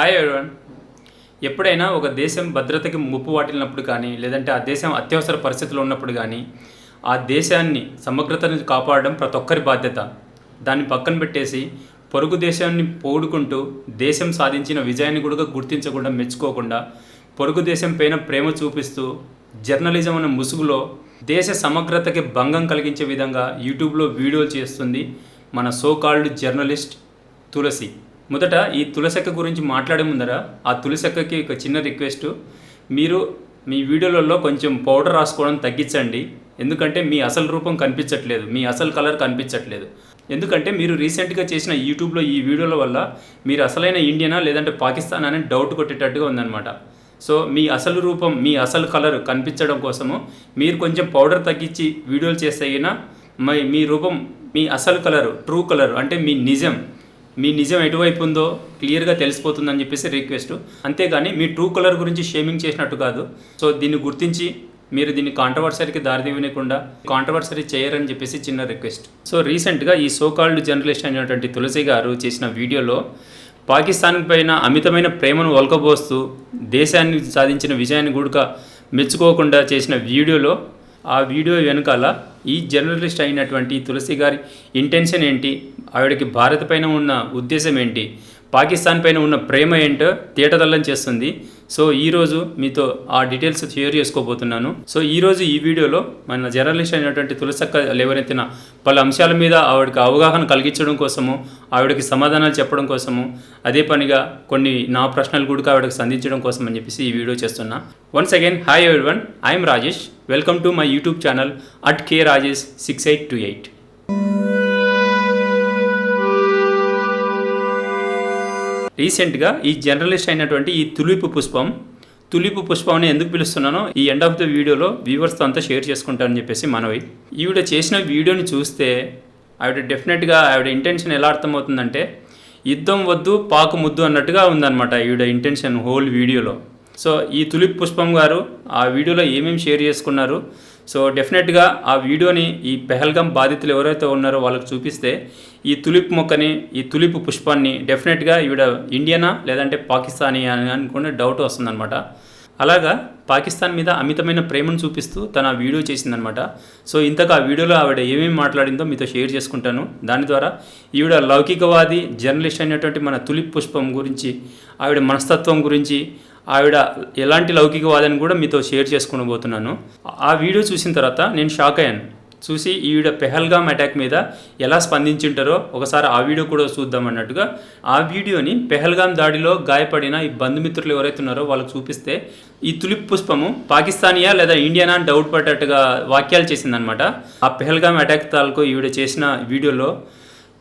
Hi everyone ఎప్పుడైనా ఒక దేశం భద్రతకి ముప్పు వాటిల్లినప్పుడు కానీ లేదంటే ఆ దేశం అత్యవసర పరిస్థితుల్లో ఉన్నప్పుడు కానీ ఆ దేశాన్ని సమగ్రతను కాపాడడం ప్రతి ఒక్కరి బాధ్యత. దాన్ని పక్కన పెట్టేసి పొరుగు దేశాన్ని పోడుకుంటూ దేశం సాధించిన విజయాన్ని కూడా గుర్తించకుండా మెచ్చుకోకుండా పొరుగు దేశం పైన ప్రేమ చూపిస్తూ జర్నలిజం అనే ముసుగులో దేశ సమగ్రతకి భంగం కలిగించే విధంగా యూట్యూబ్లో వీడియోలు చేస్తుంది మన సో కాల్డ్ జర్నలిస్ట్ తులసి. మొదట ఈ తులసెక్క గురించి మాట్లాడే ముందర ఆ తులసెక్కకి ఒక చిన్న రిక్వెస్ట్. మీరు మీ వీడియోలలో కొంచెం పౌడర్ రాసుకోవడం తగ్గించండి. ఎందుకంటే మీ అసలు రూపం కనిపించట్లేదు. మీ అసలు కలర్ కనిపించట్లేదు. ఎందుకంటే మీరు రీసెంట్గా చేసిన యూట్యూబ్లో ఈ వీడియోల వల్ల మీరు అసలైన ఇండియనా లేదంటే పాకిస్తాన్ అనే డౌట్ కొట్టేటట్టుగా ఉందన్నమాట. సో మీ అసలు రూపం మీ అసలు కలర్ కనిపించడం కోసము మీరు కొంచెం పౌడర్ తగ్గించి వీడియోలు చేస్తే అయినా మీ మీ రూపం మీ అసలు కలర్ ట్రూ కలర్ అంటే మీ నిజం మీ నిజం ఎటువైపు ఉందో క్లియర్గా తెలిసిపోతుందని చెప్పేసి రిక్వెస్ట్. అంతేగాని మీ ట్రూ కలర్ గురించి షేమింగ్ చేసినట్టు కాదు. సో దీన్ని గుర్తించి మీరు దీన్ని కాంట్రవర్సరీకి దారితీయకుండా కాంట్రవర్సరీ చేయరని చెప్పేసి చిన్న రిక్వెస్ట్. సో రీసెంట్గా ఈ సోకాల్డ్ జర్నలిస్ట్ అయినటువంటి తులసి గారు చేసిన వీడియోలో పాకిస్తాన్ పైన అమితమైన ప్రేమను ఒలకబోస్తూ దేశాన్ని సాధించిన విజయాన్ని కూడా మెచ్చుకోకుండా చేసిన వీడియోలో ఆ వీడియో వెనకాల ఈ జర్నలిస్ట్ అయినటువంటి తులసి గారి ఇంటెన్షన్ ఏంటి? ఆవిడకి భారత్ పైన ఉన్న ఉద్దేశం ఏంటి? పాకిస్తాన్ పైన ఉన్న ప్రేమ ఏంటో తేటతల్లం చేస్తుంది. సో ఈరోజు మీతో ఆ డీటెయిల్స్ షేర్ చేసుకోబోతున్నాను. సో ఈరోజు ఈ వీడియోలో మన జర్నలిస్ట్ అయినటువంటి తులసక్క లేవనెత్తిన పలు అంశాల మీద ఆవిడకి అవగాహన కలిగించడం కోసము ఆవిడకి సమాధానాలు చెప్పడం కోసము అదే పనిగా కొన్ని నా ప్రశ్నలు కూడా ఆవిడకి సంధించడం కోసం అని చెప్పేసి ఈ వీడియో చేస్తున్నా. Once again hi everyone I'm Rajesh welcome to my YouTube channel at K Rajesh six eight two eight రీసెంట్గా ఈ జర్నలిస్ట్ అయినటువంటి ఈ తులిపు పుష్పం తులిపు పుష్పం అని ఎందుకు పిలుస్తున్నానో ఈ ఎండ్ ఆఫ్ ద వీడియోలో వ్యూవర్స్తో అంతా షేర్ చేసుకుంటానని చెప్పేసి మనవి. ఈవిడ చేసిన వీడియోని చూస్తే ఆవిడ డెఫినెట్గా ఆవిడ ఇంటెన్షన్ ఎలా అర్థమవుతుందంటే యుద్ధం వద్దు పాకు ముద్దు అన్నట్టుగా ఉందన్నమాట ఈవిడ ఇంటెన్షన్ హోల్ వీడియోలో సో ఈ తులిప్ పుష్పం గారు ఆ వీడియోలో ఏమేమి షేర్ చేసుకున్నారు సో డెఫినెట్గా ఆ వీడియోని ఈ పెహల్గం బాధితులు ఎవరైతే ఉన్నారో వాళ్ళకి చూపిస్తే ఈ తులిప్ మొక్కని ఈ తులిప్ పుష్పాన్ని డెఫినెట్గా ఈవిడ ఇండియనా లేదంటే పాకిస్తానీ అని అనుకునే డౌట్ వస్తుందన్నమాట. అలాగా పాకిస్తాన్ మీద అమితమైన ప్రేమను చూపిస్తూ తన ఆ వీడియో చేసిందనమాట సో ఇంతకు ఆ వీడియోలో ఆవిడ ఏమేమి మాట్లాడిందో మీతో షేర్ చేసుకుంటాను. దాని ద్వారా ఈవిడ లౌకికవాది జర్నలిస్ట్ అయినటువంటి మన తులిప్ పుష్పం గురించి ఆవిడ మనస్తత్వం గురించి ఆవిడ ఎలాంటి లౌకికవాదాన్ని కూడా మీతో షేర్ చేసుకుని పోతున్నాను ఆ వీడియో చూసిన తర్వాత నేను షాక్ అయ్యాను. చూసి ఈవిడ పెహల్గామ్ అటాక్ మీద ఎలా స్పందించుంటారో ఒకసారి ఆ వీడియో కూడా చూద్దాం అన్నట్టుగా ఆ వీడియోని పెహల్గామ్ దాడిలో గాయపడిన ఈ బంధుమిత్రులు ఎవరైతే ఉన్నారో వాళ్ళకి చూపిస్తే ఈ తులిప్ పుష్పము పాకిస్తానియా లేదా ఇండియానా అని డౌట్ పడ్డట్టుగా వాక్యాలు చేసిందనమాట ఆ పెహల్గామ్ అటాక్ తాలకు ఈవిడ చేసిన వీడియోలో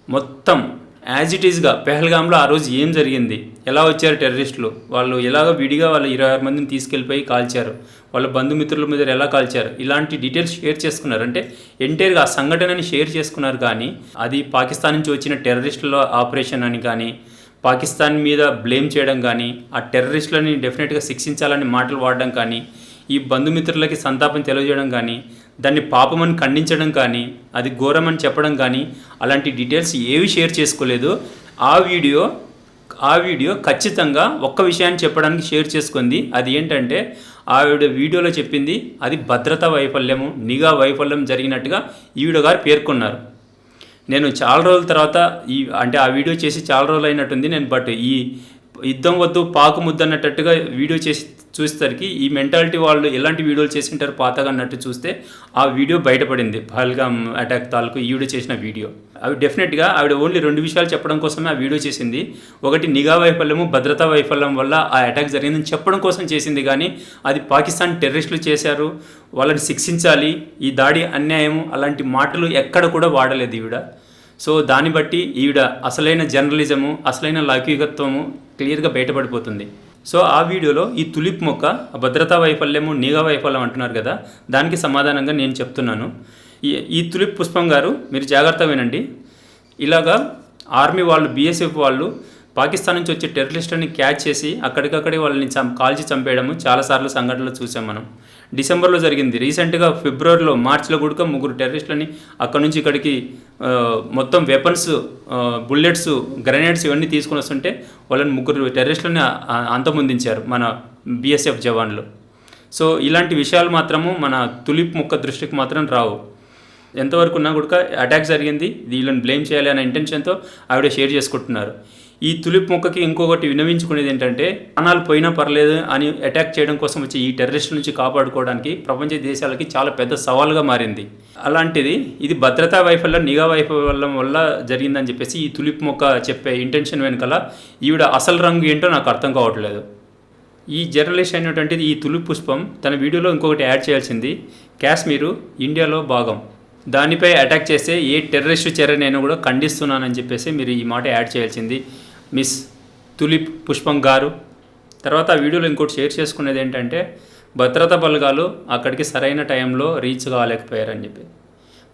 మొత్తం యాజ్ ఇట్ ఈస్గా పెహల్గామ్లో ఆ రోజు ఏం జరిగింది? ఎలా వచ్చారు టెర్రరిస్టులు? వాళ్ళు ఎలాగ విడిగా వాళ్ళ ఇరవై ఆరు మందిని తీసుకెళ్ళిపోయి కాల్చారు. వాళ్ళ బంధుమిత్రుల మీద ఎలా కాల్చారు? ఇలాంటి డీటెయిల్స్ షేర్ చేసుకున్నారు. అంటే ఎంటైర్గా ఆ సంఘటనని షేర్ చేసుకున్నారు కానీ అది పాకిస్తాన్ నుంచి వచ్చిన టెర్రరిస్టుల ఆపరేషన్ అని కానీ పాకిస్తాన్ మీద బ్లేమ్ చేయడం కానీ ఆ టెర్రరిస్టులని డెఫినెట్గా శిక్షించాలని మాటలు వాడడం కానీ ఈ బంధుమిత్రులకి సంతాపం తెలియజేయడం కానీ దాన్ని పాపమని ఖండించడం కానీ అది ఘోరమని చెప్పడం కానీ అలాంటి డీటెయిల్స్ ఏవి షేర్ చేసుకోలేదు. ఆ వీడియో ఆ వీడియో ఖచ్చితంగా ఒక్క విషయాన్ని చెప్పడానికి షేర్ చేసుకుంది. అది ఏంటంటే ఆవిడ వీడియోలో చెప్పింది అది భద్రతా వైఫల్యము నిఘా వైఫల్యం జరిగినట్టుగా ఈవిడ గారు పేర్కొన్నారు. నేను చాలా రోజుల తర్వాత ఈ అంటే ఆ వీడియో చేసి చాలా రోజులు అయినట్టుంది నేను బట్ ఈ యుద్ధం వద్దు పాకు ముద్దు అన్నట్టుగా వీడియో చేసి చూసేసరికి ఈ మెంటాలిటీ వాళ్ళు ఎలాంటి వీడియోలు చేసి ఉంటారు పాతగా అన్నట్టు చూస్తే ఆ వీడియో బయటపడింది. పహల్గామ్ అటాక్ తాలూకు ఈవిడ చేసిన వీడియో. అవి డెఫినెట్గా ఆవిడ ఓన్లీ రెండు విషయాలు చెప్పడం కోసమే ఆ వీడియో చేసింది. ఒకటి నిఘా వైఫల్యము భద్రతా వైఫల్యం వల్ల ఆ అటాక్ జరిగిందని చెప్పడం కోసం చేసింది కానీ అది పాకిస్తాన్ టెర్రరిస్టులు చేశారు. వాళ్ళని శిక్షించాలి. ఈ దాడి అన్యాయము అలాంటి మాటలు ఎక్కడ కూడా వాడలేదు ఈవిడ. సో దాన్ని బట్టి ఈవిడ అసలైన జర్నలిజము అసలైన లౌకికత్వము క్లియర్గా బయటపడిపోతుంది. సో ఆ వీడియోలో ఈ తులిప్ మొక్క భద్రతా వైఫల్యము నీగా వైఫల్యం అంటున్నారు కదా దానికి సమాధానంగా నేను చెప్తున్నాను. ఈ ఈ తులిప్ పుష్పం గారు మీరు జాగ్రత్త వినండి. ఇలాగా ఆర్మీ వాళ్ళు బీఎస్ఎఫ్ వాళ్ళు పాకిస్తాన్ నుంచి వచ్చే టెర్రరిస్టుని క్యాచ్ చేసి అక్కడికక్కడే వాళ్ళని చం కాల్చి చంపేయడము చాలాసార్లు సంఘటనలు చూసాం మనం. డిసెంబర్లో జరిగింది. రీసెంట్గా ఫిబ్రవరిలో మార్చిలో కూడా ముగ్గురు టెర్రరిస్టులని అక్కడ నుంచి ఇక్కడికి మొత్తం వెపన్స్ బుల్లెట్స్ గ్రనేడ్స్ ఇవన్నీ తీసుకుని వస్తుంటే వాళ్ళని ముగ్గురు టెర్రరిస్టులని అంతమొందించారు మన బీఎస్ఎఫ్ జవాన్లు. సో ఇలాంటి విషయాలు మాత్రము మన తులిప్ ముక్క దృష్టికి మాత్రం రావు. ఎంతవరకు ఉన్నా కూడా అటాక్ జరిగింది. వీళ్ళని బ్లేమ్ చేయాలి అనే ఇంటెన్షన్తో ఆవిడ షేర్ చేసుకుంటున్నారు. ఈ తులిప్ మొక్కకి ఇంకొకటి వినవించుకునేది ఏంటంటే ప్రాణాలు పోయినా పర్లేదు అని అటాక్ చేయడం కోసం వచ్చి ఈ టెర్రరిస్టుల నుంచి కాపాడుకోవడానికి ప్రపంచ దేశాలకి చాలా పెద్ద సవాల్గా మారింది. అలాంటిది ఇది భద్రతా వైఫల్యం నిఘా వైఫల్యం వల్ల జరిగిందని చెప్పేసి ఈ తులిప్ మొక్క చెప్పే ఇంటెన్షన్ వెనకాల ఈవిడ అసలు రంగు ఏంటో నాకు అర్థం కావట్లేదు. ఈ జర్నలిస్ట్ అయినటువంటిది ఈ తులిప్ పుష్పం తన వీడియోలో ఇంకొకటి యాడ్ చేయాల్సింది కాశ్మీరు ఇండియాలో భాగం. దానిపై అటాక్ చేస్తే ఏ టెర్రరిస్ట్ చర్యనైనా కూడా ఖండిస్తున్నానని చెప్పేసి మీరు ఈ మాట యాడ్ చేయాల్సింది. మిస్ తులిప్ పుష్పం గారు. తర్వాత ఆ వీడియోలో ఇంకోటి షేర్ చేసుకునేది ఏంటంటే భద్రతా బలగాలు అక్కడికి సరైన టైంలో రీచ్ కాలేకపోయారని చెప్పి.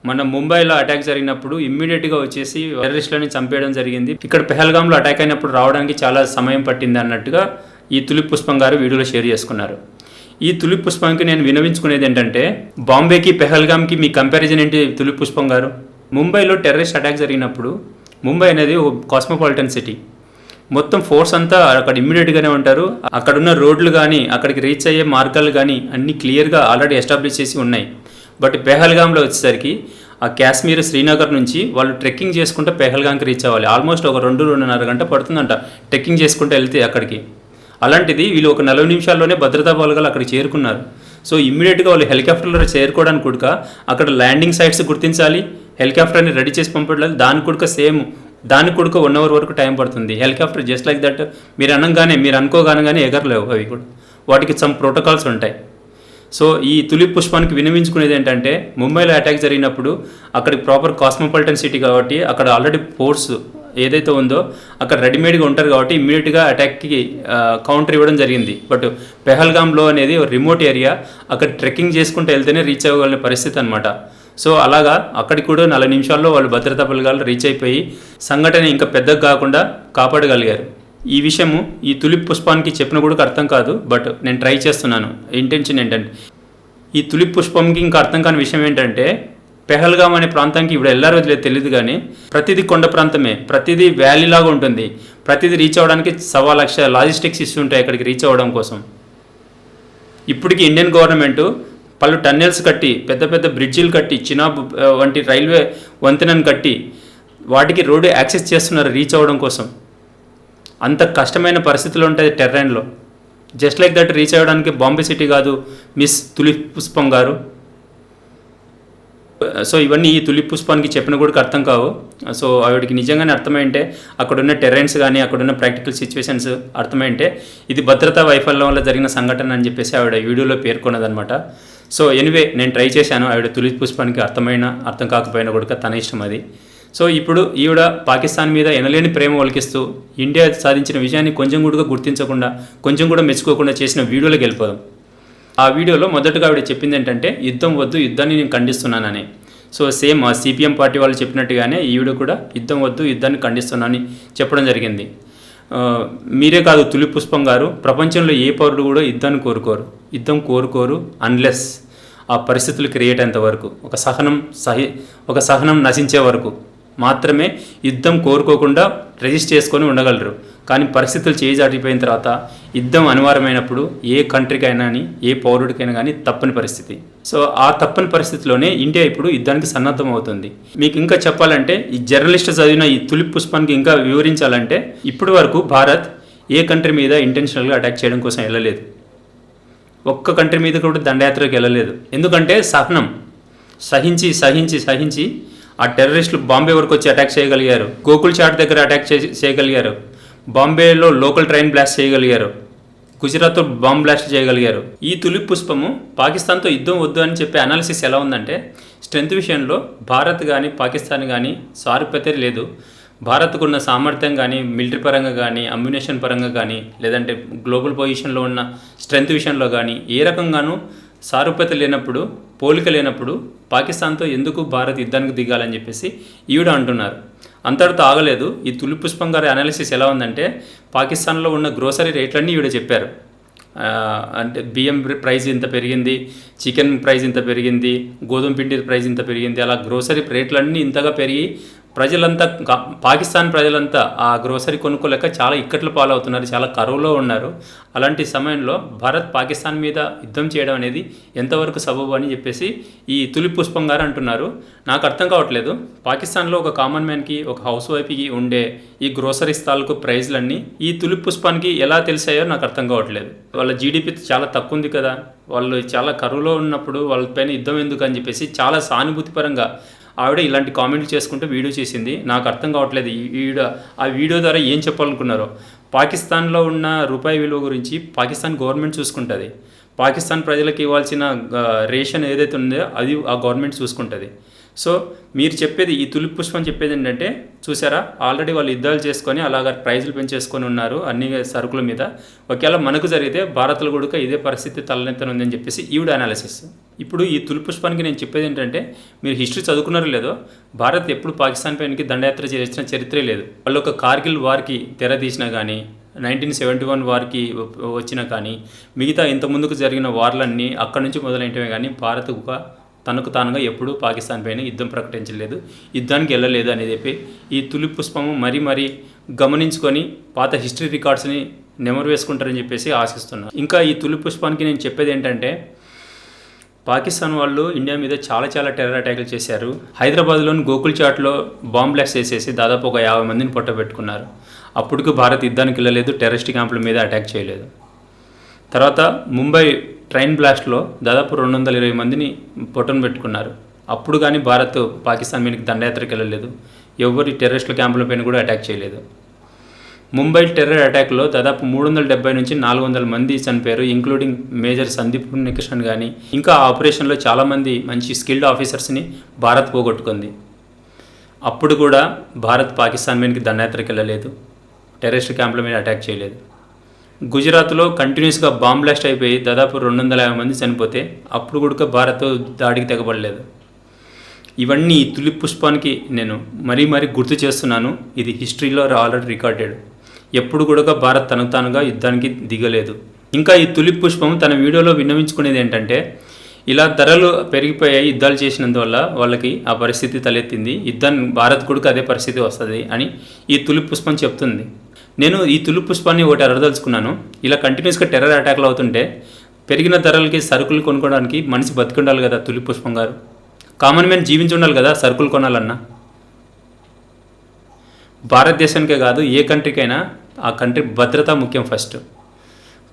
మన ముంబైలో అటాక్ జరిగినప్పుడు ఇమ్మీడియట్గా వచ్చేసి టెర్రరిస్టులని చంపేయడం జరిగింది. ఇక్కడ పెహల్గాంలో అటాక్ అయినప్పుడు రావడానికి చాలా సమయం పట్టింది అన్నట్టుగా ఈ తులిప్ పుష్పం గారు వీడియోలో షేర్ చేసుకున్నారు. ఈ తులిప్ పుష్పంకి నేను వినవించుకునేది ఏంటంటే బాంబేకి పెహల్గాంకి మీ కంపారిజన్ ఏంటి తులిప్ పుష్పం గారు? ముంబైలో టెర్రరిస్ట్ అటాక్ జరిగినప్పుడు ముంబై అనేది ఒక కాస్మోపాలిటన్ సిటీ మొత్తం ఫోర్స్ అంతా అక్కడ ఇమ్మీడియట్గానే ఉంటారు. అక్కడున్న రోడ్లు కానీ అక్కడికి రీచ్ అయ్యే మార్గాలు కానీ అన్నీ క్లియర్గా ఆల్రెడీ ఎస్టాబ్లిష్ చేసి ఉన్నాయి. బట్ పెహల్గాంలో వచ్చేసరికి ఆ కాశ్మీర్ శ్రీనగర్ నుంచి వాళ్ళు ట్రెక్కింగ్ చేసుకుంటే పెహల్గాంకి రీచ్ అవ్వాలి. ఆల్మోస్ట్ ఒక రెండు రెండున్నర గంట పడుతుందంట ట్రెక్కింగ్ చేసుకుంటూ వెళ్తే అక్కడికి. అలాంటిది వీళ్ళు ఒక నలభై నిమిషాల్లోనే భద్రతా బలగాలు అక్కడ చేరుకున్నారు. సో ఇమ్మీడియట్గా వాళ్ళు హెలికాప్టర్లో చేరుకోవడానికి కూడా అక్కడ ల్యాండింగ్ సైట్స్ గుర్తించాలి. హెలికాప్టర్ని రెడీ చేసి పంపడాలి దానికి కూడా సేమ్ దానికి కూడా వన్ అవర్ వరకు టైం పడుతుంది. హెలికాప్టర్ జస్ట్ లైక్ దట్ మీరు అనగానే మీరు అనుకోగానే ఎగరలేవు అవి కూడా. వాటికి సమ్ ప్రోటోకాల్స్ ఉంటాయి. సో ఈ తులిప్ పుష్పానికి వినియోగించుకునేది ఏంటంటే ముంబైలో అటాక్ జరిగినప్పుడు అక్కడికి ప్రాపర్ కాస్మోపాలిటన్ సిటీ కాబట్టి అక్కడ ఆల్రెడీ ఫోర్స్ ఏదైతే ఉందో అక్కడ రెడీమేడ్గా ఉంటారు కాబట్టి ఇమ్మీడియట్గా అటాక్కి కౌంటర్ ఇవ్వడం జరిగింది. బట్ పెహల్గాంలో అనేది రిమోట్ ఏరియా అక్కడ ట్రెక్కింగ్ చేసుకుంటూ వెళ్తేనే రీచ్ అవ్వగలిగిన పరిస్థితి అనమాట సో అలాగా అక్కడికి కూడా నలభై నిమిషాల్లో వాళ్ళు భద్రతా బలగాలు రీచ్ అయిపోయి సంఘటన ఇంకా పెద్దగా కాకుండా కాపాడగలిగారు. ఈ విషయము ఈ తులిప్ పుష్పానికి చెప్పిన కూడా అర్థం కాదు బట్ నేను ట్రై చేస్తున్నాను. ఇంటెన్షన్ ఏంటంటే ఈ తులిప్ పుష్పంకి ఇంకా అర్థం కాని విషయం ఏంటంటే పెహల్గాం అనే ప్రాంతానికి ఇప్పుడు వెళ్ళారో తెలియదు కానీ ప్రతిదీ కొండ ప్రాంతమే ప్రతిదీ వ్యాలీ లాగా ఉంటుంది. ప్రతిదీ రీచ్ అవ్వడానికి సవా లక్ష లాజిస్టిక్స్ ఇస్తుంటాయి ఉంటాయి అక్కడికి రీచ్ అవ్వడం కోసం. ఇప్పటికి ఇండియన్ గవర్నమెంట్ పలు టన్నెల్స్ కట్టి పెద్ద పెద్ద బ్రిడ్జిలు కట్టి చినాబ్ వంటి రైల్వే వంతెనను కట్టి వాటికి రోడ్డు యాక్సెస్ చేస్తున్నారు రీచ్ అవ్వడం కోసం. అంత కష్టమైన పరిస్థితులు ఉంటాయి టెర్రైన్లో. జస్ట్ లైక్ దట్ రీచ్ అవ్వడానికి బాంబే సిటీ కాదు మిస్ తులిప్ పుష్పం గారు. సో ఇవన్నీ ఈ తులిప్ పుష్పానికి చెప్పిన కూడా అర్థం కావు. సో ఆవిడకి నిజంగానే అర్థమైంటే అక్కడున్న టెర్రైన్స్ కానీ అక్కడున్న ప్రాక్టికల్ సిచ్యువేషన్స్ అర్థమైంటే ఇది భద్రతా వైఫల్యం వల్ల జరిగిన సంఘటన అని చెప్పేసి ఆవిడ వీడియోలో పేర్కొన్నదనమాట సో ఎనివే నేను ట్రై చేశాను. ఆవిడ తులిప్ పుష్పానికి అర్థమైన అర్థం కాకపోయినా కూడా తన ఇష్టం అది. సో ఇప్పుడు ఈవిడ పాకిస్తాన్ మీద ఎనలేని ప్రేమ ఒలికిస్తూ ఇండియా సాధించిన విజయాన్ని కొంచెం కూడా గుర్తించకుండా కొంచెం కూడా మెచ్చుకోకుండా చేసిన వీడియోలోకి వెళ్ళిపోదాం. ఆ వీడియోలో మొదటగా ఆవిడ చెప్పింది ఏంటంటే యుద్ధం వద్దు యుద్ధాన్ని నేను ఖండిస్తున్నానని. సో సేమ్ ఆ సిపిఎం పార్టీ వాళ్ళు చెప్పినట్టుగానే ఈవిడ కూడా యుద్ధం వద్దు యుద్ధాన్ని ఖండిస్తున్నానని చెప్పడం జరిగింది. మీరే కాదు తులి పుష్పం గారు ప్రపంచంలో ఏ పౌరుడు కూడా యుద్ధాన్ని కోరుకోరు. యుద్ధం కోరుకోరు అన్లెస్ ఆ పరిస్థితులు క్రియేట్ అయ్యేంత వరకు ఒక సహనం సహి ఒక సహనం నశించే వరకు మాత్రమే యుద్ధం కోరుకోకుండా రెజిస్ట్ చేసుకొని ఉండగలరు. కానీ పరిస్థితులు చేజాటిపోయిన తర్వాత యుద్ధం అనివార్యమైనప్పుడు ఏ కంట్రీకైనా కానీ ఏ పౌరుడికైనా కానీ తప్పని పరిస్థితి. సో ఆ తప్పని పరిస్థితిలోనే ఇండియా ఇప్పుడు యుద్ధానికి సన్నద్ధం అవుతుంది మీకు ఇంకా చెప్పాలంటే ఈ జర్నలిస్ట్ చదివిన ఈ తులిప్ పుష్పానికి ఇంకా వివరించాలంటే ఇప్పటి వరకు భారత్ ఏ కంట్రీ మీద ఇంటెన్షనల్గా అటాక్ చేయడం కోసం వెళ్ళలేదు. ఒక్క కంట్రీ మీద కూడా దండయాత్రకు వెళ్ళలేదు. ఎందుకంటే సహనం. సహించి సహించి సహించి ఆ టెర్రరిస్టులు బాంబే వరకు వచ్చి అటాక్ చేయగలిగారు. గోకుల్ చాట్ దగ్గర అటాక్ చే- చేయగలిగారు. బాంబేలో లోకల్ ట్రైన్ బ్లాస్ట్ చేయగలిగారు. గుజరాత్తో బాంబ్ బ్లాస్ట్ చేయగలిగారు. ఈ తులిప్ పుష్పము పాకిస్తాన్తో యుద్ధం వద్దు అని చెప్పే అనాలిసిస్ ఎలా ఉందంటే స్ట్రెంత్ విషయంలో భారత్ కానీ పాకిస్తాన్ కానీ సారూప్యత లేదు. భారత్కు ఉన్న సామర్థ్యం కానీ మిలిటరీ పరంగా కానీ అమ్యునేషన్ పరంగా కానీ లేదంటే గ్లోబల్ పొజిషన్లో ఉన్న స్ట్రెంత్ విషయంలో కానీ ఏ రకంగానూ సారూప్యత లేనప్పుడు పోలిక లేనప్పుడు పాకిస్తాన్తో ఎందుకు భారత్ యుద్ధానికి దిగాలని చెప్పేసి ఈవిడ అంటున్నారు. అంతటితో ఆగలేదు. ఈ తులి పుష్పం గారి అనాలిసిస్ ఎలా ఉందంటే పాకిస్తాన్లో ఉన్న గ్రోసరీ రేట్లన్నీ ఈవిడ చెప్పారు. అంటే బియ్యం ప్రైస్ ఇంత పెరిగింది చికెన్ ప్రైస్ ఇంత పెరిగింది గోధుమ పిండి ప్రైస్ ఇంత పెరిగింది అలా గ్రోసరీ రేట్లన్నీ ఇంతగా పెరిగి ప్రజలంతా పాకిస్తాన్ ప్రజలంతా ఆ గ్రోసరీ కొనుక్కోలేక చాలా ఇక్కట్ల పాలవుతున్నారు చాలా కరువులో ఉన్నారు. అలాంటి సమయంలో భారత్ పాకిస్తాన్ మీద యుద్ధం చేయడం అనేది ఎంతవరకు సబబు అని చెప్పేసి ఈ తులి పుష్పం గారు అంటున్నారు. నాకు అర్థం కావట్లేదు. పాకిస్తాన్లో ఒక కామన్ మ్యాన్కి ఒక హౌస్ వైఫ్కి ఉండే ఈ గ్రోసరీ స్థాలకు ప్రైజ్లన్నీ ఈ తులి పుష్పానికి ఎలా తెలిసాయో నాకు అర్థం కావట్లేదు. వాళ్ళ జీడిపి చాలా తక్కువ ఉంది కదా. వాళ్ళు చాలా కరువులో ఉన్నప్పుడు వాళ్ళపైన యుద్ధం ఎందుకు అని చెప్పేసి చాలా సానుభూతిపరంగా ఆవిడ ఇలాంటి కామెంట్లు చేసుకుంటూ వీడియో చేసింది. నాకు అర్థం కావట్లేదు ఈవిడ ఆ వీడియో ద్వారా ఏం చెప్పాలనుకున్నారో. పాకిస్తాన్లో ఉన్న రూపాయి విలువ గురించి పాకిస్తాన్ గవర్నమెంట్ చూసుకుంటుంది. పాకిస్తాన్ ప్రజలకు ఇవ్వాల్సిన రేషన్ ఏదైతే ఉందో అది ఆ గవర్నమెంట్ చూసుకుంటుంది. సో మీరు చెప్పేది ఈ తులిప్ పుష్పం చెప్పేది ఏంటంటే చూసారా? ఆల్రెడీ వాళ్ళు యుద్ధాలు చేసుకొని అలాగ ప్రైజులు పెంచేసుకొని ఉన్నారు అన్ని సరుకుల మీద. ఒకవేళ మనకు జరిగితే భారత్లో కూడా ఇదే పరిస్థితి తలనెత్తనుందని చెప్పేసి ఈవిడ అనాలిసిస్ ఇప్పుడు ఈ తులి పుష్పానికి నేను చెప్పేది ఏంటంటే మీరు హిస్టరీ చదువుకున్నారో లేదో భారత్ ఎప్పుడు పాకిస్తాన్ పైనకి దండయాత్ర చేసిన చరిత్రే లేదు. వాళ్ళు ఒక కార్గిల్ వార్కి తెర తీసినా కానీ నైన్టీన్ సెవెంటీ వన్ వార్కి వచ్చినా కానీ మిగతా ఇంత ముందుకు జరిగిన వార్లన్నీ అక్కడి నుంచి మొదలైనవే కానీ భారత్ ఒక తనకు తానుగా ఎప్పుడూ పాకిస్తాన్ పైన యుద్ధం ప్రకటించలేదు యుద్ధానికి వెళ్ళలేదు అని చెప్పి ఈ తులి పుష్పము మరీ మరీ గమనించుకొని పాత హిస్టరీ రికార్డ్స్ని నెమరు వేసుకుంటారని చెప్పేసి ఆశిస్తున్నాను. ఇంకా ఈ తులి పుష్పానికి నేను చెప్పేది ఏంటంటే పాకిస్తాన్ వాళ్ళు ఇండియా మీద చాలా చాలా టెర్రర్ అటాకులు చేశారు. హైదరాబాద్లోని గోకుల్ చాట్లో బాంబ్ బ్లాస్ట్ చేసేసి దాదాపు ఒక యాభై మందిని పొట్టబెట్టుకున్నారు అప్పటికి భారత్ యుద్ధానికి వెళ్ళలేదు టెర్రరిస్ట్ క్యాంపుల మీద అటాక్ చేయలేదు. తర్వాత ముంబై ట్రైన్ బ్లాస్ట్లో దాదాపు రెండు వందల ఇరవై మందిని పొట్టను పెట్టుకున్నారు. అప్పుడు కానీ భారత్ పాకిస్తాన్ మీదకి దండయాత్రకు వెళ్ళలేదు. ఎవరి టెర్రరిస్టుల క్యాంపుల పైన కూడా అటాక్ చేయలేదు. ముంబై టెర్రర్ అటాక్లో దాదాపు మూడు వందల డెబ్బై నుంచి నాలుగు వందల మంది చనిపోయారు ఇంక్లూడింగ్ మేజర్ సందీప్ పుణ్యకృష్ణన్ కానీ ఇంకా ఆ ఆపరేషన్లో చాలామంది మంచి స్కిల్డ్ ఆఫీసర్స్ని భారత్ పోగొట్టుకుంది. అప్పుడు కూడా భారత్ పాకిస్తాన్ మీదకి దండయాత్రకు వెళ్ళలేదు. టెర్రరిస్ట్ క్యాంపుల మీద అటాక్ చేయలేదు. గుజరాత్లో కంటిన్యూస్గా బాంబ్ బ్లాస్ట్ అయిపోయి దాదాపు రెండు వందల యాభై మంది చనిపోతే అప్పుడు కూడా భారత్ దాడికి తెగబడలేదు. ఇవన్నీ తులిప్ తులి పుష్పానికి నేను మరీ మరీ గుర్తు చేస్తున్నాను. ఇది హిస్టరీలో ఆల్రెడీ రికార్డెడ్. ఎప్పుడు కూడా భారత్ తనకు తానుగా యుద్ధానికి దిగలేదు. ఇంకా ఈ తులి పుష్పం తన వీడియోలో విన్నవించుకునేది ఏంటంటే ఇలా ధరలు పెరిగిపోయాయి యుద్ధాలు చేసినందువల్ల వాళ్ళకి ఆ పరిస్థితి తలెత్తింది. యుద్ధాన్ని భారత్ కూడా అదే పరిస్థితి వస్తుంది అని ఈ తులి పుష్పం చెప్తుంది. నేను ఈ తులి పుష్పాన్ని ఒకటి అరదలుచుకున్నాను ఇలా కంటిన్యూస్గా టెర్రర్ అటాక్లు అవుతుంటే పెరిగిన ధరలకి సరుకులు కొనుక్కోవడానికి మనిషి బతికుండాలి కదా తులి పుష్పం గారు. కామన్ మ్యాన్ జీవించి ఉండాలి కదా సరుకులు కొనాలన్నా. భారతదేశానికే కాదు ఏ కంట్రీకైనా ఆ కంట్రీ భద్రత ముఖ్యం ఫస్ట్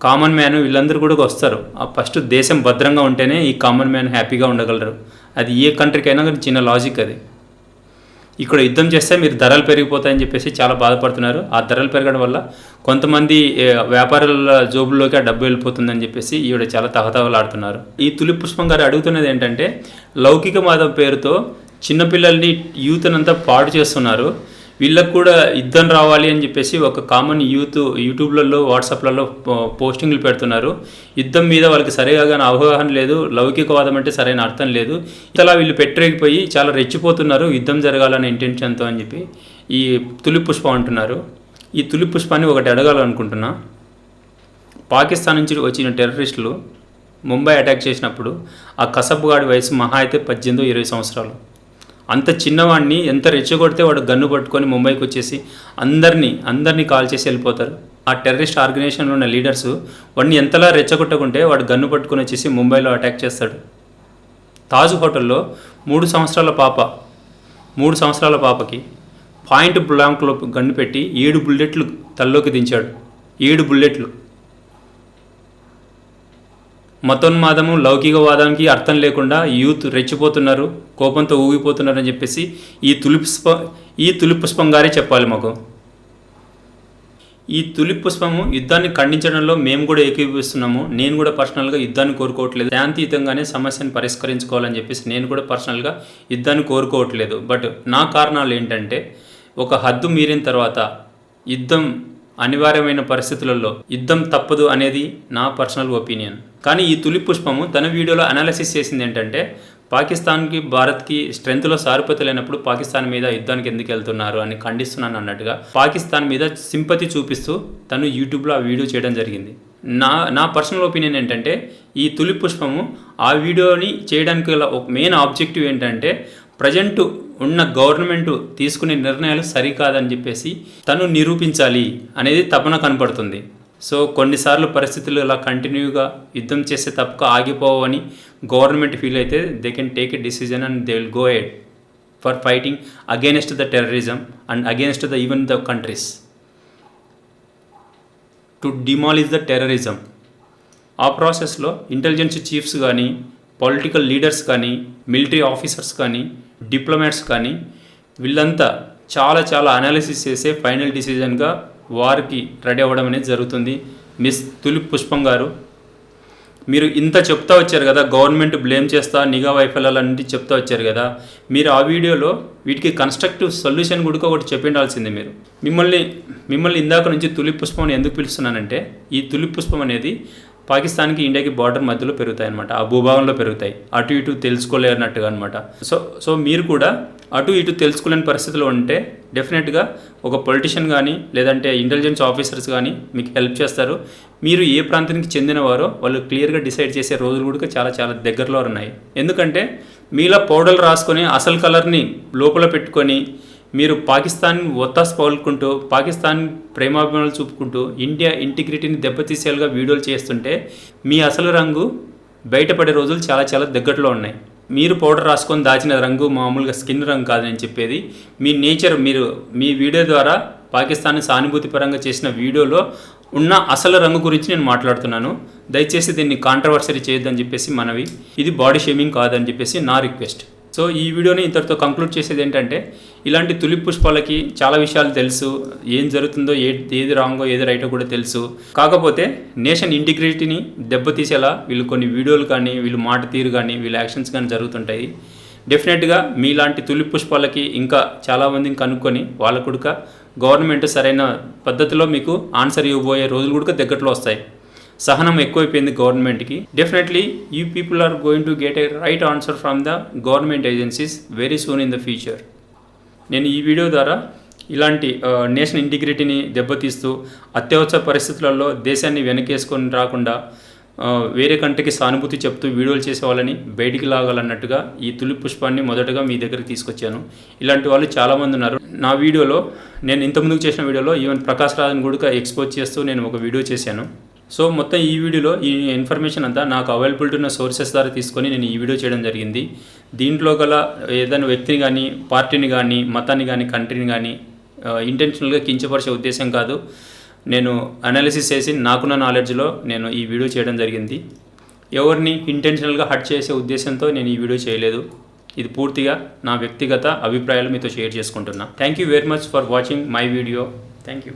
కామన్ మ్యాన్ వీళ్ళందరూ కూడా వస్తారు. ఆ ఫస్ట్ దేశం భద్రంగా ఉంటేనే ఈ కామన్ మ్యాన్ హ్యాపీగా ఉండగలరు. అది ఏ కంట్రీకైనా కానీ చిన్న లాజిక్ అది. ఇక్కడ యుద్ధం చేస్తే మీరు ధరలు పెరిగిపోతాయని చెప్పేసి చాలా బాధపడుతున్నారు. ఆ ధరలు పెరగడం వల్ల కొంతమంది వ్యాపారుల జోబుల్లోకి ఆ డబ్బు వెళ్ళిపోతుందని చెప్పేసి ఈవిడ చాలా తహతహలాడుతున్నారు. ఈ తులి పుష్పం గారు అడుగుతున్నది ఏంటంటే లౌకికమాదం పేరుతో చిన్నపిల్లల్ని యూత్నంతా పాడు చేస్తున్నారు. వీళ్ళకు కూడా యుద్ధం రావాలి అని చెప్పేసి ఒక కామన్ యూత్ యూట్యూబ్లలో వాట్సాప్లలో పోస్టింగ్లు పెడుతున్నారు. యుద్ధం మీద వాళ్ళకి సరిగా కానీ అవగాహన లేదు లౌకికవాదం అంటే సరైన అర్థం లేదు. ఇలా వీళ్ళు పెట్టరేగిపోయి చాలా రెచ్చిపోతున్నారు యుద్ధం జరగాలనే ఇంటెన్షన్తో అని చెప్పి ఈ తులి పుష్పం అంటున్నారు. ఈ తులి పుష్పాన్ని ఒకటి అడగాలనుకుంటున్నా. పాకిస్తాన్ నుంచి వచ్చిన టెర్రరిస్టులు ముంబై అటాక్ చేసినప్పుడు ఆ కసబ్ గాడి వయసు మహా అయితే పద్దెనిమిది ఇరవై సంవత్సరాలు. అంత చిన్నవాడిని ఎంత రెచ్చగొడితే వాడు గన్ను పట్టుకొని ముంబైకి వచ్చేసి అందరినీ అందరినీ కాల్ చేసి వెళ్ళిపోతారు. ఆ టెర్రరిస్ట్ ఆర్గనైజేషన్లో ఉన్న లీడర్స్ వాడిని ఎంతలా రెచ్చగొట్టకుంటే వాడు గన్ను పట్టుకొని వచ్చేసి ముంబైలో అటాక్ చేస్తాడు. తాజ్ హోటల్లో మూడు సంవత్సరాల పాప మూడు సంవత్సరాల పాపకి పాయింట్ బ్లాంక్లో గన్ను పెట్టి ఏడు బుల్లెట్లు తల్లోకి దించాడు. ఏడు బుల్లెట్లు. మతోన్మాదము లౌకికవాదానికి అర్థం లేకుండా యూత్ రెచ్చిపోతున్నారు కోపంతో ఊగిపోతున్నారు అని చెప్పేసి ఈ తులిపుష్ప ఈ తులి పుష్పం గారే చెప్పాలి మాకు. ఈ తులి పుష్పము యుద్ధాన్ని ఖండించడంలో మేము కూడా ఏకీభవిస్తున్నాము. నేను కూడా పర్సనల్గా యుద్ధాన్ని కోరుకోవట్లేదు. శాంతియుతంగానే సమస్యను పరిష్కరించుకోవాలని చెప్పేసి నేను కూడా పర్సనల్గా యుద్ధాన్ని కోరుకోవట్లేదు. బట్ నా కారణాలు ఏంటంటే ఒక హద్దు మీరిన తర్వాత యుద్ధం అనివార్యమైన పరిస్థితులలో యుద్ధం తప్పదు అనేది నా పర్సనల్ ఒపీనియన్. కానీ ఈ తులి పుష్పము తన వీడియోలో అనాలిసిస్ చేసింది ఏంటంటే పాకిస్తాన్కి భారత్కి స్ట్రెంత్లో సారూప్యత లేనప్పుడు పాకిస్తాన్ మీద యుద్ధానికి ఎందుకు వెళ్తున్నారు అని ఖండిస్తున్నాను అన్నట్టుగా పాకిస్తాన్ మీద సింపతి చూపిస్తూ తను యూట్యూబ్లో ఆ వీడియో చేయడం జరిగింది. నా నా పర్సనల్ ఒపీనియన్ ఏంటంటే ఈ తులి పుష్పము ఆ వీడియోని చేయడానికి గల ఒక మెయిన్ ఆబ్జెక్టివ్ ఏంటంటే ప్రజెంట్ ఉన్న గవర్నమెంట్ తీసుకునే నిర్ణయాలు సరికాదని చెప్పేసి తను నిరూపించాలి అనేది తపన కనపడుతుంది. సో కొన్నిసార్లు పరిస్థితులు ఇలా కంటిన్యూగా యుద్ధం చేస్తే తప్పక ఆగిపోవని గవర్నమెంట్ ఫీల్ అయితే they can take a decision and they will go ahead for fighting against the terrorism and against the even the countries. To demolish the terrorism. ఆ ప్రాసెస్లో ఇంటెలిజెన్స్ చీఫ్స్ కానీ పొలిటికల్ లీడర్స్ కానీ military officers కానీ diplomats కానీ వీళ్ళంతా చాలా చాలా analysis చేసే ఫైనల్ డిసిజన్గా వారికి రెడీ అవ్వడం అనేది జరుగుతుంది. మిస్ తులిప్ పుష్పం గారు మీరు ఇంత చెప్తా వచ్చారు కదా గవర్నమెంట్ బ్లేమ్ చేస్తా నిఘా వైఫల్యాలన్నీ చెప్తా వచ్చారు కదా మీరు ఆ వీడియోలో వీటికి కన్స్ట్రక్టివ్ సొల్యూషన్ కూడా ఒకటి చెప్పిండాల్సిందే మీరు. మిమ్మల్ని మిమ్మల్ని ఇందాక నుంచి తులిప్ పుష్పం అని ఎందుకు పిలుస్తున్నానంటే ఈ తులిప్ పుష్పం అనేది పాకిస్తాన్కి ఇండియాకి బార్డర్ మధ్యలో పెరుగుతాయి అనమాట ఆ భూభాగంలో పెరుగుతాయి. అటు ఇటు తెలుసుకోలేనట్టుగా అనమాట సో సో మీరు కూడా అటు ఇటు తెలుసుకోలేని పరిస్థితిలో ఉంటే డెఫినెట్గా ఒక పొలిటిషియన్ కానీ లేదంటే ఇంటెలిజెన్స్ ఆఫీసర్స్ కానీ మీకు హెల్ప్ చేస్తారు. మీరు ఏ ప్రాంతానికి చెందినవారో వాళ్ళు క్లియర్గా డిసైడ్ చేసే రోజులు కూడా చాలా చాలా దగ్గరలో ఉన్నాయి. ఎందుకంటే మీలా పౌడర్లు రాసుకొని అసలు కలర్ని లోపల పెట్టుకొని మీరు పాకిస్తాన్ ఒత్తాస్ పౌలుకుంటూ పాకిస్తాన్ ప్రేమాభిమానాలు చూపుకుంటూ ఇండియా ఇంటిగ్రిటీని దెబ్బతీసేలుగా వీడియోలు చేస్తుంటే మీ అసలు రంగు బయటపడే రోజులు చాలా చాలా దగ్గరలో ఉన్నాయి. మీరు పౌడర్ రాసుకొని దాచిన రంగు మామూలుగా స్కిన్ రంగు కాదని చెప్పేది. మీ నేచర్ మీరు మీ వీడియో ద్వారా పాకిస్తాన్ సానుభూతిపరంగా చేసిన వీడియోలో ఉన్న అసలు రంగు గురించి నేను మాట్లాడుతున్నాను. దయచేసి దీన్ని కాంట్రవర్సరీ చేయొద్దని చెప్పేసి మనవి. ఇది బాడీ షేమింగ్ కాదని చెప్పేసి నా రిక్వెస్ట్ సో ఈ వీడియోని ఇంతటితో కంక్లూడ్ చేసేది ఏంటంటే ఇలాంటి తులి పుష్పాలకి చాలా విషయాలు తెలుసు. ఏం జరుగుతుందో ఏ ఏది రాంగో ఏది రైటో కూడా తెలుసు. కాకపోతే నేషన్ ఇంటిగ్రిటీని దెబ్బతీసేలా వీళ్ళు కొన్ని వీడియోలు కానీ వీళ్ళు మాట తీరు కానీ వీళ్ళ యాక్షన్స్ కానీ జరుగుతుంటాయి. డెఫినెట్గా మీలాంటి తులి పుష్పాలకి ఇంకా చాలామందిని కనుక్కొని వాళ్ళ కుడుక గవర్నమెంట్ సరైన పద్ధతిలో మీకు ఆన్సర్ ఇవ్వబోయే రోజులు కూడా దగ్గరలో వస్తాయి. సహనం ఎక్కువైపోయింది గవర్నమెంట్కి. Definitely you people are going to get a right answer from the government agencies very soon in the future నేను ఈ వీడియో ద్వారా ఇలాంటి నేషన్ ఇంటిగ్రిటీని దెబ్బతీస్తూ అత్యవసర పరిస్థితులలో దేశాన్ని వెనకేసుకొని రాకుండా వేరే కంటికి సానుభూతి చెప్తూ వీడియోలు చేసే వాళ్ళని బయటికి లాగాలన్నట్టుగా ఈ తులి పుష్పాన్ని మొదటగా మీ దగ్గరికి తీసుకొచ్చాను. ఇలాంటి వాళ్ళు చాలామంది ఉన్నారు. నా వీడియోలో నేను ఇంతకుముందుకు చేసిన వీడియోలో ఈవెన్ ప్రకాష్ రాజన్ కూడా ఎక్స్పోజ్ చేస్తూ నేను ఒక వీడియో చేశాను. సో మొత్తం ఈ వీడియోలో ఈ ఇన్ఫర్మేషన్ అంతా నాకు అవైలబిలిటీ ఉన్న సోర్సెస్ ద్వారా తీసుకొని నేను ఈ వీడియో చేయడం జరిగింది. దీంట్లో గల ఏదైనా వ్యక్తిని కానీ పార్టీని కానీ మతాన్ని కానీ కంట్రీని కానీ ఇంటెన్షనల్గా కించపరిచే ఉద్దేశం కాదు. నేను అనాలిసిస్ చేసి నాకున్న నాలెడ్జ్లో నేను ఈ వీడియో చేయడం జరిగింది. ఎవరిని ఇంటెన్షనల్గా హట్ చేసే ఉద్దేశంతో నేను ఈ వీడియో చేయలేదు. ఇది పూర్తిగా నా వ్యక్తిగత అభిప్రాయాలు మీతో షేర్ చేసుకుంటున్నా. Thank you very much for watching my video thank you